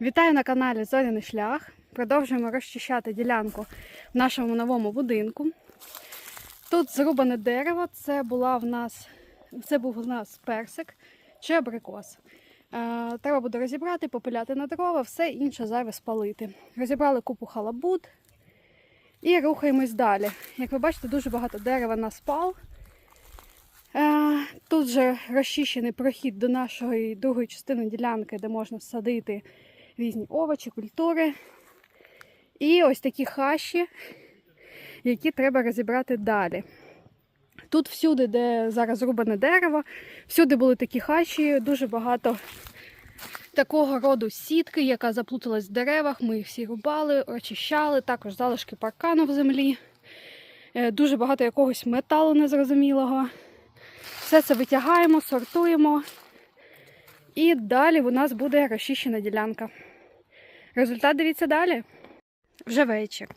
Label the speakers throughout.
Speaker 1: Вітаю на каналі Зоряний Шлях. Продовжуємо розчищати ділянку в нашому новому будинку. Тут зрубане дерево, це, була в нас, це був у нас персик чи абрикос. Е, треба буде розібрати, попиляти на дрова, все інше зайве спалити. Розібрали купу халабут і рухаємось далі. Як ви бачите, дуже багато дерева на спал. Е, Тут же розчищений прохід до нашої другої частини ділянки, де можна садити різні овочі, культури. І ось такі хащі, які треба розібрати далі. Тут всюди, де зараз рубане дерево, всюди були такі хащі, дуже багато такого роду сітки, яка заплуталась в деревах. Ми їх всі рубали, очищали, також залишки паркану в землі. Е, Дуже багато якогось металу незрозумілого. Все це витягаємо, сортуємо. І далі у нас буде розчищена ділянка. Результат дивіться далі. Вже вечір.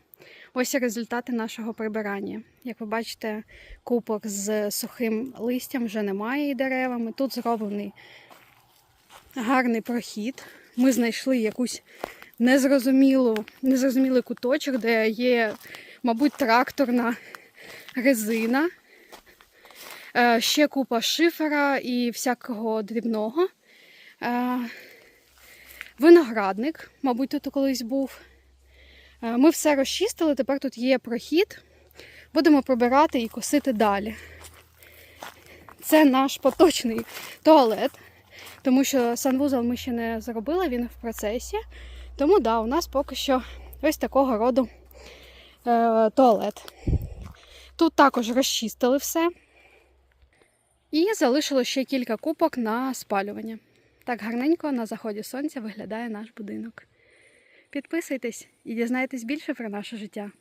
Speaker 1: Ось результати нашого прибирання. Як ви бачите, купок з сухим листям вже немає і деревами. Тут зроблений гарний прохід. Ми знайшли якусь незрозумілу, незрозумілий куточок, де є, мабуть, тракторна резина. Е, Ще купа шифера і всякого дрібного. Е, Виноградник, мабуть, тут колись був. Е, Ми все розчистили, тепер тут є прохід. Будемо прибирати і косити далі. Це наш поточний туалет, тому що санвузол ми ще не зробили, він в процесі. Тому да, у нас поки що ось такого роду е, туалет. Тут також розчистили все. І залишило ще кілька купок на спалювання. Так гарненько на заході сонця виглядає наш будинок. Підписуйтесь і дізнайтесь більше про наше життя.